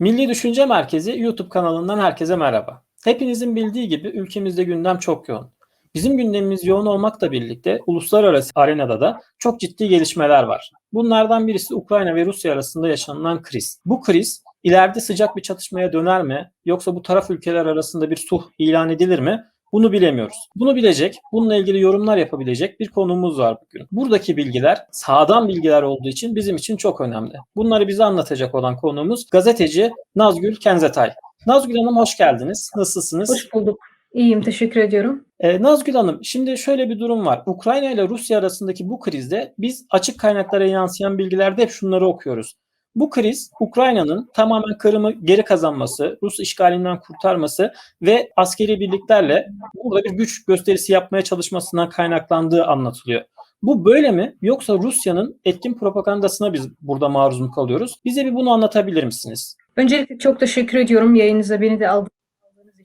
Milli Düşünce Merkezi YouTube kanalından herkese merhaba. Hepinizin bildiği gibi ülkemizde gündem çok yoğun. Bizim gündemimiz yoğun olmakla birlikte uluslararası arenada da çok ciddi gelişmeler var. Bunlardan birisi Ukrayna ve Rusya arasında yaşanılan kriz. Bu kriz ileride sıcak bir çatışmaya döner mi yoksa bu taraf ülkeler arasında bir sulh ilan edilir mi? Bunu bilemiyoruz. Bunu bilecek, bununla ilgili yorumlar yapabilecek bir konuğumuz var bugün. Buradaki bilgiler sağdan bilgiler olduğu için bizim için çok önemli. Bunları bize anlatacak olan konuğumuz gazeteci Nazgül Kenzetay. Nazgül Hanım hoş geldiniz. Nasılsınız? Hoş bulduk. İyiyim, teşekkür ediyorum. Ee, Nazgül Hanım, şimdi şöyle bir durum var. Ukrayna ile Rusya arasındaki bu krizde biz açık kaynaklara yansıyan bilgilerde hep şunları okuyoruz. Bu kriz Ukrayna'nın tamamen Kırım'ı geri kazanması, Rus işgalinden kurtarması ve askeri birliklerle burada bir güç gösterisi yapmaya çalışmasından kaynaklandığı anlatılıyor. Bu böyle mi? Yoksa Rusya'nın etkin propagandasına biz burada maruz mu kalıyoruz? Bize bir bunu anlatabilir misiniz? Öncelikle çok teşekkür ediyorum yayınıza beni de aldığınız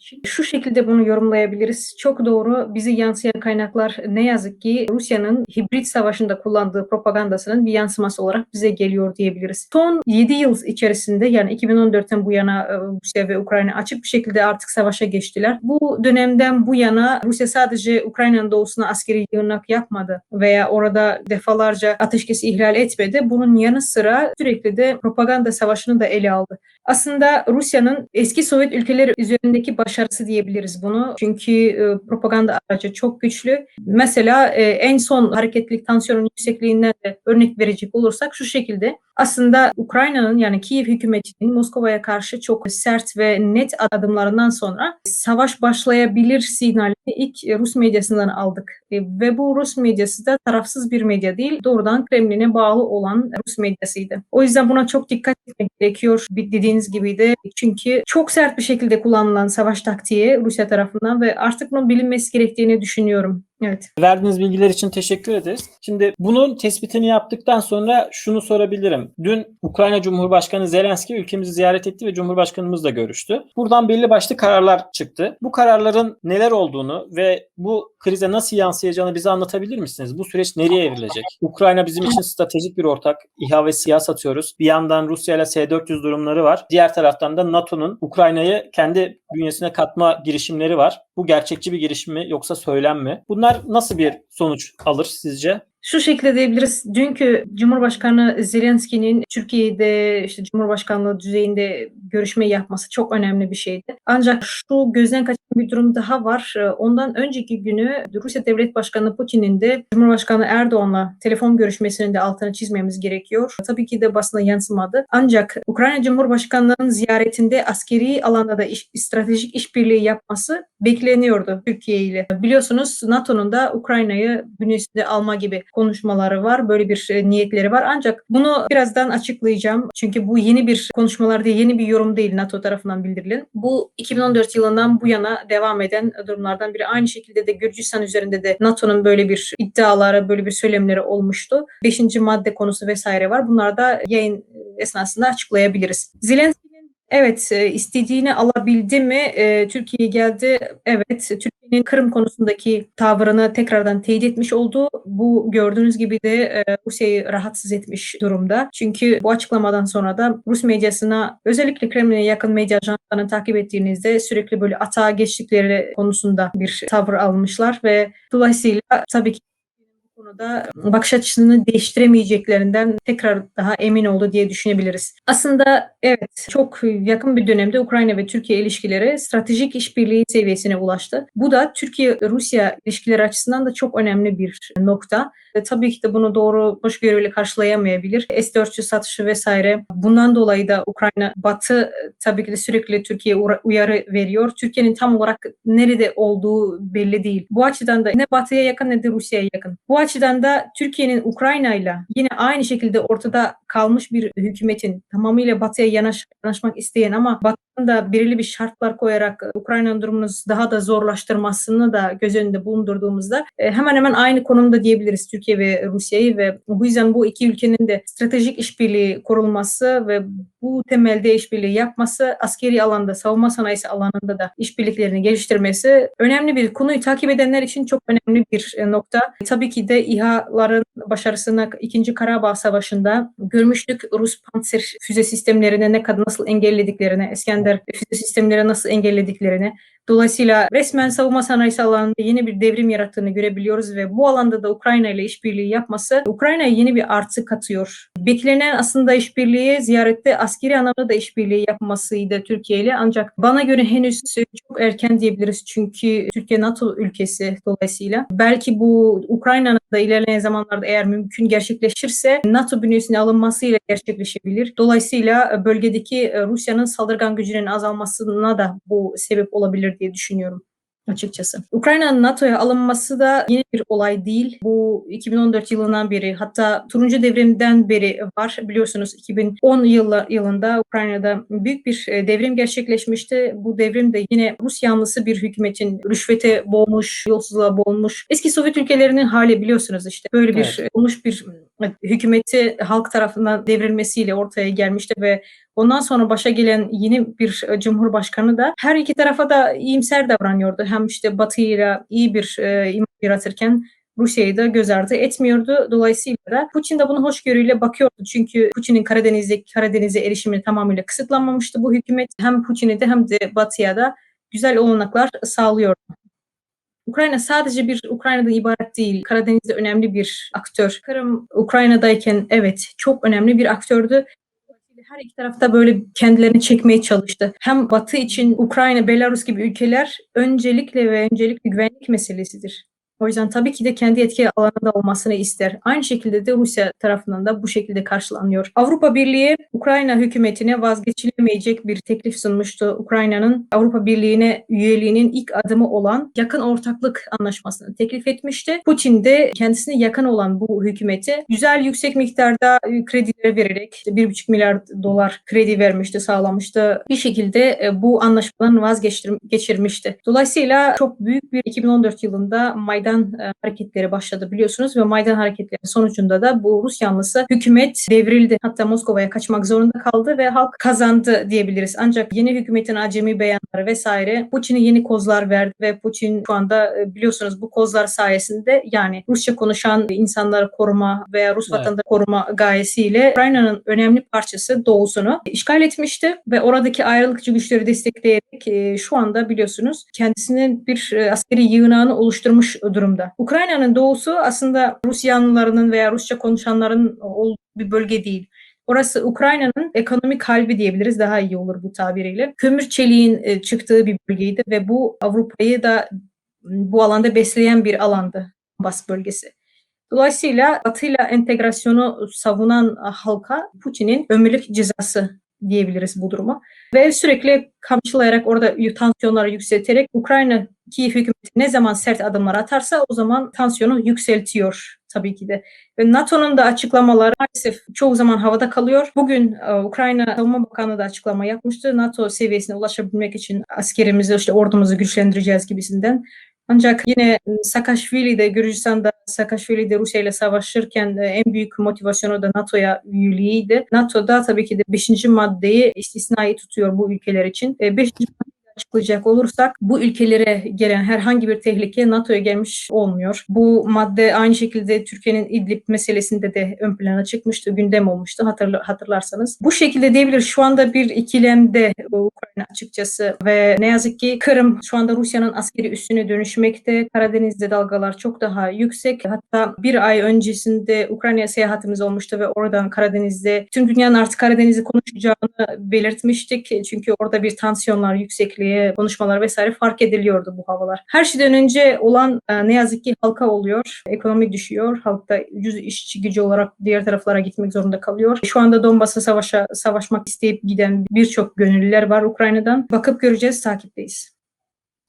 için. Şu şekilde bunu yorumlayabiliriz. Çok doğru bizi yansıyan kaynaklar ne yazık ki Rusya'nın hibrit savaşında kullandığı propagandasının bir yansıması olarak bize geliyor diyebiliriz. Son 7 yıl içerisinde yani 2014'ten bu yana e, Rusya ve Ukrayna açık bir şekilde artık savaşa geçtiler. Bu dönemden bu yana Rusya sadece Ukrayna'nın doğusuna askeri yığınak yapmadı veya orada defalarca ateşkesi ihlal etmedi. Bunun yanı sıra sürekli de propaganda savaşını da ele aldı. Aslında Rusya'nın eski Sovyet ülkeleri üzerindeki başarısı diyebiliriz bunu. Çünkü e, propaganda aracı çok güçlü. Mesela e, en son hareketlilik tansiyonun yüksekliğinden de örnek verecek olursak şu şekilde. Aslında Ukrayna'nın yani Kiev hükümetinin Moskova'ya karşı çok sert ve net adımlarından sonra savaş başlayabilir sinyalini ilk Rus medyasından aldık. E, ve bu Rus medyası da tarafsız bir medya değil, doğrudan Kremlin'e bağlı olan Rus medyasıydı. O yüzden buna çok dikkat etmek gerekiyor. Dediğiniz gibi de çünkü çok sert bir şekilde kullanılan savaş taktiği Rusya tarafından ve artık bunun bilinmesi gerektiğini düşünüyorum. Evet. Verdiğiniz bilgiler için teşekkür ederiz. Şimdi bunun tespitini yaptıktan sonra şunu sorabilirim. Dün Ukrayna Cumhurbaşkanı Zelenski ülkemizi ziyaret etti ve Cumhurbaşkanımızla görüştü. Buradan belli başlı kararlar çıktı. Bu kararların neler olduğunu ve bu krize nasıl yansıyacağını bize anlatabilir misiniz? Bu süreç nereye evrilecek? Ukrayna bizim için stratejik bir ortak. İHA ve SİHA satıyoruz. Bir yandan Rusya ile S-400 durumları var. Diğer taraftan da NATO'nun Ukrayna'yı kendi bünyesine katma girişimleri var. Bu gerçekçi bir girişim mi yoksa söylem mi? Bunlar nasıl bir sonuç alır sizce? Şu şekilde diyebiliriz. Dünkü Cumhurbaşkanı Zelenski'nin Türkiye'de işte Cumhurbaşkanlığı düzeyinde görüşme yapması çok önemli bir şeydi. Ancak şu gözden kaçan bir durum daha var. Ondan önceki günü Rusya Devlet Başkanı Putin'in de Cumhurbaşkanı Erdoğan'la telefon görüşmesinin de altını çizmemiz gerekiyor. Tabii ki de basına yansımadı. Ancak Ukrayna Cumhurbaşkanlığı'nın ziyaretinde askeri alanda da iş, stratejik işbirliği yapması bekleniyordu Türkiye ile. Biliyorsunuz NATO'nun da Ukrayna'yı bünyesinde alma gibi konuşmaları var. Böyle bir e, niyetleri var. Ancak bunu birazdan açıklayacağım. Çünkü bu yeni bir konuşmalar değil, yeni bir yorum değil NATO tarafından bildirilen. Bu 2014 yılından bu yana devam eden durumlardan biri. Aynı şekilde de Gürcistan üzerinde de NATO'nun böyle bir iddiaları, böyle bir söylemleri olmuştu. Beşinci madde konusu vesaire var. Bunlar da yayın esnasında açıklayabiliriz. Zelenski Evet, e, istediğini alabildi mi? E, Türkiye'ye geldi. Evet, Türkiye'nin Kırım konusundaki tavrını tekrardan teyit etmiş oldu. Bu gördüğünüz gibi de e, Rusya'yı rahatsız etmiş durumda. Çünkü bu açıklamadan sonra da Rus medyasına özellikle Kremlin'e yakın medya ajanslarını takip ettiğinizde sürekli böyle atağa geçtikleri konusunda bir tavır almışlar ve dolayısıyla tabii ki konuda bakış açısını değiştiremeyeceklerinden tekrar daha emin oldu diye düşünebiliriz. Aslında evet çok yakın bir dönemde Ukrayna ve Türkiye ilişkileri stratejik işbirliği seviyesine ulaştı. Bu da Türkiye-Rusya ilişkileri açısından da çok önemli bir nokta. Ve tabii ki de bunu doğru hoşgörüyle karşılayamayabilir. S-400 satışı vesaire. Bundan dolayı da Ukrayna Batı tabii ki de sürekli Türkiye uyarı veriyor. Türkiye'nin tam olarak nerede olduğu belli değil. Bu açıdan da ne Batı'ya yakın ne de Rusya'ya yakın. Bu açıdan da Türkiye'nin Ukrayna'yla yine aynı şekilde ortada kalmış bir hükümetin tamamıyla Batı'ya yanaş, yanaşmak isteyen ama Batı da belirli bir şartlar koyarak e, Ukrayna'nın durumunu daha da zorlaştırmasını da göz önünde bulundurduğumuzda e, hemen hemen aynı konumda diyebiliriz Türkiye ve Rusya'yı ve bu yüzden bu iki ülkenin de stratejik işbirliği kurulması ve bu temelde işbirliği yapması, askeri alanda, savunma sanayisi alanında da işbirliklerini geliştirmesi önemli bir konuyu takip edenler için çok önemli bir e, nokta. Tabii ki de İHA'ların başarısını 2. Karabağ Savaşı'nda görmüştük. Rus Panzer füze sistemlerine ne kadar nasıl engellediklerini, İskender füze sistemleri nasıl engellediklerini, Dolayısıyla resmen savunma sanayisi alanında yeni bir devrim yarattığını görebiliyoruz ve bu alanda da Ukrayna ile işbirliği yapması Ukrayna'ya yeni bir artı katıyor. Beklenen aslında işbirliği ziyarette askeri anlamda da işbirliği yapmasıydı Türkiye ile ancak bana göre henüz çok erken diyebiliriz çünkü Türkiye NATO ülkesi dolayısıyla belki bu Ukrayna'nın da ilerleyen zamanlarda eğer mümkün gerçekleşirse NATO bünyesine alınmasıyla gerçekleşebilir. Dolayısıyla bölgedeki Rusya'nın saldırgan gücünün azalmasına da bu sebep olabilir diye düşünüyorum açıkçası. Ukrayna'nın NATO'ya alınması da yeni bir olay değil. Bu 2014 yılından beri hatta turuncu devrimden beri var. Biliyorsunuz 2010 yılı, yılında Ukrayna'da büyük bir devrim gerçekleşmişti. Bu devrim de yine Rus yanlısı bir hükümetin rüşvete boğmuş, yolsuzluğa boğulmuş. Eski Sovyet ülkelerinin hali biliyorsunuz işte. Böyle bir evet. olmuş bir hükümeti halk tarafından devrilmesiyle ortaya gelmişti ve Ondan sonra başa gelen yeni bir cumhurbaşkanı da her iki tarafa da iyimser davranıyordu. Hem işte Batı'yla iyi bir e, imaj yaratırken Rusya'yı da göz ardı etmiyordu. Dolayısıyla da Putin de bunu hoşgörüyle bakıyordu. Çünkü Putin'in Karadeniz'e Karadeniz'e erişimi tamamıyla kısıtlanmamıştı bu hükümet. Hem Putin'e de hem de Batı'ya da güzel olanaklar sağlıyordu. Ukrayna sadece bir Ukrayna'da ibaret değil. Karadeniz'de önemli bir aktör. Kırım Ukrayna'dayken evet çok önemli bir aktördü her iki tarafta böyle kendilerini çekmeye çalıştı. Hem Batı için Ukrayna, Belarus gibi ülkeler öncelikle ve öncelikle güvenlik meselesidir. O yüzden tabii ki de kendi etki alanında olmasını ister. Aynı şekilde de Rusya tarafından da bu şekilde karşılanıyor. Avrupa Birliği Ukrayna hükümetine vazgeçilemeyecek bir teklif sunmuştu. Ukrayna'nın Avrupa Birliği'ne üyeliğinin ilk adımı olan yakın ortaklık anlaşmasını teklif etmişti. Putin de kendisine yakın olan bu hükümete güzel yüksek miktarda krediler vererek 1,5 milyar dolar kredi vermişti, sağlamıştı. Bir şekilde bu anlaşmadan vazgeçirmişti. Dolayısıyla çok büyük bir 2014 yılında Maydan hareketleri başladı biliyorsunuz ve Maydan hareketleri sonucunda da bu Rus yanlısı hükümet devrildi. Hatta Moskova'ya kaçmak zorunda kaldı ve halk kazandı diyebiliriz. Ancak yeni hükümetin acemi beyanları vesaire Putin'e yeni kozlar verdi ve Putin şu anda biliyorsunuz bu kozlar sayesinde yani Rusça konuşan insanları koruma veya Rus evet. vatandaşı koruma gayesiyle Ukrayna'nın önemli parçası doğusunu işgal etmişti ve oradaki ayrılıkçı güçleri destekleyerek şu anda biliyorsunuz kendisinin bir askeri yığınağını oluşturmuş durumda. Ukrayna'nın doğusu aslında Rus yanlılarının veya Rusça konuşanların olduğu bir bölge değil. Orası Ukrayna'nın ekonomik kalbi diyebiliriz. Daha iyi olur bu tabiriyle. Kömür çeliğin çıktığı bir bölgeydi ve bu Avrupa'yı da bu alanda besleyen bir alandı. Bas bölgesi. Dolayısıyla Batı'yla entegrasyonu savunan halka Putin'in ömürlük cezası diyebiliriz bu duruma. Ve sürekli kamçılayarak orada tansiyonları yükselterek Ukrayna ki hükümet ne zaman sert adımlar atarsa o zaman tansiyonu yükseltiyor tabii ki de. Ve NATO'nun da açıklamaları maalesef çoğu zaman havada kalıyor. Bugün uh, Ukrayna Savunma Bakanı da açıklama yapmıştı. NATO seviyesine ulaşabilmek için askerimizi, işte ordumuzu güçlendireceğiz gibisinden. Ancak yine Saakashvili de Gürcistan'da Saakashvili de Rusya ile savaşırken en büyük motivasyonu da NATO'ya üyeliğiydi. NATO'da tabii ki de 5. maddeyi istisnai tutuyor bu ülkeler için. 5. maddeyi açıklayacak olursak bu ülkelere gelen herhangi bir tehlike NATO'ya gelmiş olmuyor. Bu madde aynı şekilde Türkiye'nin İdlib meselesinde de ön plana çıkmıştı, gündem olmuştu hatırla, hatırlarsanız. Bu şekilde diyebiliriz şu anda bir ikilemde Ukrayna açıkçası ve ne yazık ki Kırım şu anda Rusya'nın askeri üstüne dönüşmekte. Karadeniz'de dalgalar çok daha yüksek. Hatta bir ay öncesinde Ukrayna'ya seyahatimiz olmuştu ve oradan Karadeniz'de tüm dünyanın artık Karadeniz'i konuşacağını belirtmiştik. Çünkü orada bir tansiyonlar yüksekliği, konuşmalar vesaire fark ediliyordu bu havalar. Her şeyden önce olan ne yazık ki halka oluyor. Ekonomi düşüyor. Halkta ucuz işçi gücü olarak diğer taraflara gitmek zorunda kalıyor. Şu anda Donbas'a savaşa, savaşmak isteyip giden birçok gönüllüler var Ukrayna'dan. Bakıp göreceğiz, takipteyiz.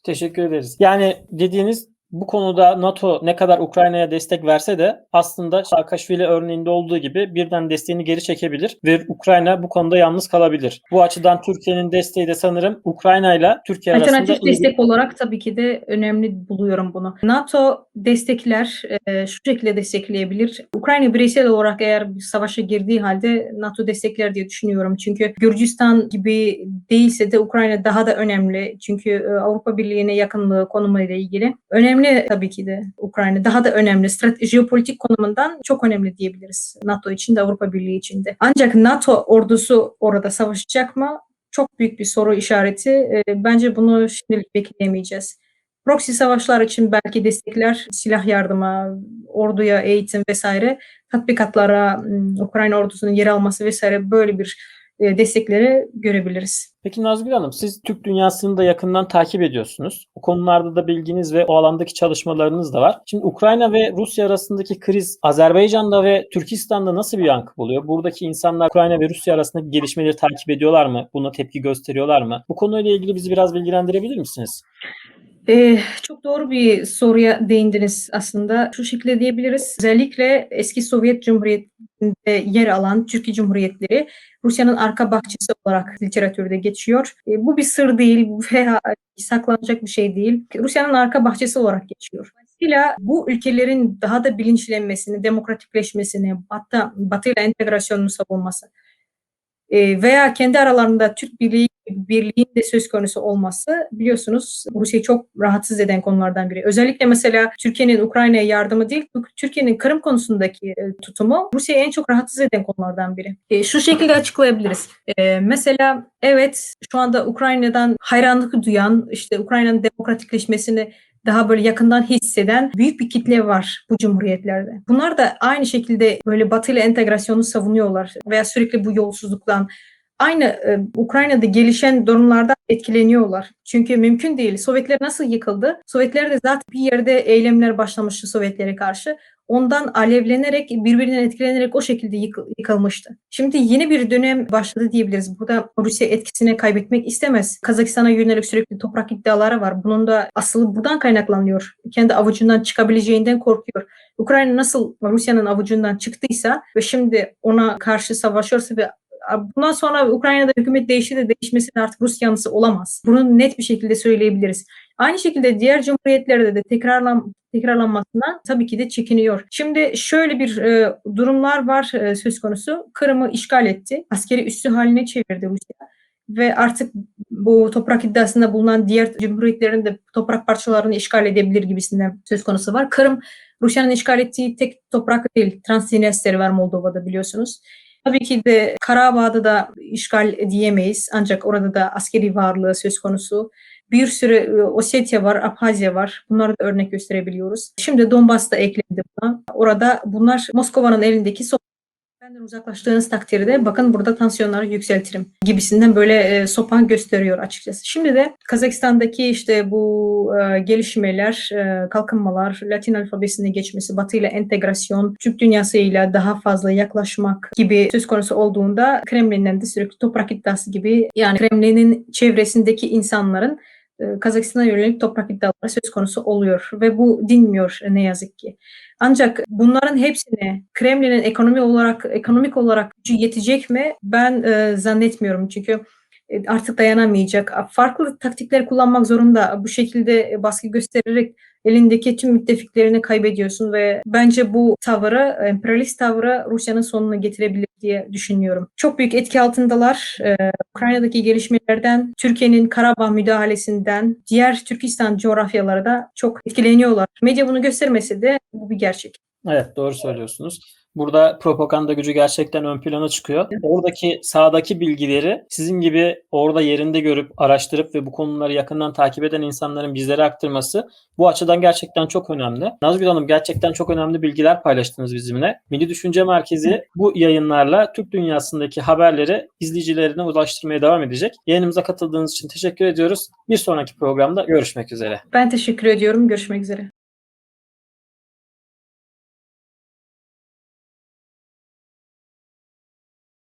Teşekkür ederiz. Yani dediğiniz bu konuda NATO ne kadar Ukrayna'ya destek verse de aslında Saakashvili örneğinde olduğu gibi birden desteğini geri çekebilir ve Ukrayna bu konuda yalnız kalabilir. Bu açıdan Türkiye'nin desteği de sanırım Ukrayna ile Türkiye arasında Alternatif destek olarak tabii ki de önemli buluyorum bunu. NATO destekler, e, şu şekilde destekleyebilir. Ukrayna bireysel olarak eğer bir savaşa girdiği halde NATO destekler diye düşünüyorum. Çünkü Gürcistan gibi değilse de Ukrayna daha da önemli. Çünkü e, Avrupa Birliği'ne yakınlığı konumuyla ilgili. Önemli tabii ki de Ukrayna. Daha da önemli. Strateji, jeopolitik konumundan çok önemli diyebiliriz. NATO için de Avrupa Birliği için de. Ancak NATO ordusu orada savaşacak mı? çok büyük bir soru işareti. E, Bence bunu şimdilik bekleyemeyeceğiz. Proxy savaşlar için belki destekler, silah yardımı, orduya eğitim vesaire, tatbikatlara, Ukrayna ordusunun yer alması vesaire böyle bir destekleri görebiliriz. Peki Nazgül Hanım siz Türk dünyasını da yakından takip ediyorsunuz. Bu konularda da bilginiz ve o alandaki çalışmalarınız da var. Şimdi Ukrayna ve Rusya arasındaki kriz Azerbaycan'da ve Türkistan'da nasıl bir yankı buluyor? Buradaki insanlar Ukrayna ve Rusya arasındaki gelişmeleri takip ediyorlar mı? Buna tepki gösteriyorlar mı? Bu konuyla ilgili bizi biraz bilgilendirebilir misiniz? Ee, çok doğru bir soruya değindiniz aslında. Şu şekilde diyebiliriz. Özellikle eski Sovyet Cumhuriyeti'nde yer alan Türkiye Cumhuriyetleri Rusya'nın arka bahçesi olarak literatürde geçiyor. E, bu bir sır değil veya saklanacak bir şey değil. Rusya'nın arka bahçesi olarak geçiyor. Dolayısıyla bu ülkelerin daha da bilinçlenmesini, demokratikleşmesini, Batı, Batı ile entegrasyonunu savunması e, veya kendi aralarında Türk Birliği birliğin de söz konusu olması biliyorsunuz Rusya'yı çok rahatsız eden konulardan biri. Özellikle mesela Türkiye'nin Ukrayna'ya yardımı değil, Türkiye'nin Kırım konusundaki e, tutumu Rusya'yı en çok rahatsız eden konulardan biri. E, şu şekilde açıklayabiliriz. E, mesela evet şu anda Ukrayna'dan hayranlık duyan, işte Ukrayna'nın demokratikleşmesini daha böyle yakından hisseden büyük bir kitle var bu cumhuriyetlerde. Bunlar da aynı şekilde böyle Batı ile entegrasyonu savunuyorlar veya sürekli bu yolsuzluktan aynı e, Ukrayna'da gelişen durumlardan etkileniyorlar. Çünkü mümkün değil. Sovyetler nasıl yıkıldı? Sovyetler de zaten bir yerde eylemler başlamıştı Sovyetlere karşı. Ondan alevlenerek, birbirinden etkilenerek o şekilde yıkı- yıkılmıştı. Şimdi yeni bir dönem başladı diyebiliriz. Burada Rusya etkisini kaybetmek istemez. Kazakistan'a yönelik sürekli toprak iddiaları var. Bunun da aslı buradan kaynaklanıyor. Kendi avucundan çıkabileceğinden korkuyor. Ukrayna nasıl Rusya'nın avucundan çıktıysa ve şimdi ona karşı savaşıyorsa ve bundan sonra Ukrayna'da hükümet değişti de değişmesi de artık Rus yanlısı olamaz. Bunu net bir şekilde söyleyebiliriz. Aynı şekilde diğer cumhuriyetlerde de tekrarlan, tekrarlanmasından tabii ki de çekiniyor. Şimdi şöyle bir e, durumlar var e, söz konusu. Kırım'ı işgal etti. Askeri üssü haline çevirdi Rusya. Ve artık bu toprak iddiasında bulunan diğer cumhuriyetlerin de toprak parçalarını işgal edebilir gibisinden söz konusu var. Kırım Rusya'nın işgal ettiği tek toprak değil. Transnister'i var Moldova'da biliyorsunuz. Tabii ki de Karabağ'da da işgal diyemeyiz. Ancak orada da askeri varlığı söz konusu. Bir sürü e, Ossetya var, Abhazya var. Bunları da örnek gösterebiliyoruz. Şimdi Donbas da eklendi buna. Orada bunlar Moskova'nın elindeki Benden uzaklaştığınız takdirde bakın burada tansiyonları yükseltirim gibisinden böyle e, sopan gösteriyor açıkçası. Şimdi de Kazakistan'daki işte bu e, gelişmeler, e, kalkınmalar, Latin alfabesine geçmesi, Batı ile entegrasyon, Türk dünyasıyla daha fazla yaklaşmak gibi söz konusu olduğunda Kremlin'den de sürekli toprak iddiası gibi yani Kremlin'in çevresindeki insanların Kazakistan'a yönelik toprak iddiaları söz konusu oluyor ve bu dinmiyor ne yazık ki. Ancak bunların hepsine Kremlin'in ekonomi olarak ekonomik olarak gücü yetecek mi? Ben e, zannetmiyorum çünkü e, artık dayanamayacak. Farklı taktikler kullanmak zorunda. Bu şekilde baskı göstererek elindeki tüm müttefiklerini kaybediyorsun ve bence bu tavırı, emperyalist tavrı Rusya'nın sonuna getirebilir diye düşünüyorum. Çok büyük etki altındalar. Ee, Ukrayna'daki gelişmelerden, Türkiye'nin Karabağ müdahalesinden, diğer Türkistan coğrafyaları da çok etkileniyorlar. Medya bunu göstermese de bu bir gerçek. Evet doğru söylüyorsunuz. Burada propaganda gücü gerçekten ön plana çıkıyor. Oradaki sahadaki bilgileri sizin gibi orada yerinde görüp araştırıp ve bu konuları yakından takip eden insanların bizlere aktarması bu açıdan gerçekten çok önemli. Nazgül Hanım gerçekten çok önemli bilgiler paylaştınız bizimle. Milli Düşünce Merkezi bu yayınlarla Türk dünyasındaki haberleri izleyicilerine ulaştırmaya devam edecek. Yayınımıza katıldığınız için teşekkür ediyoruz. Bir sonraki programda görüşmek üzere. Ben teşekkür ediyorum. Görüşmek üzere.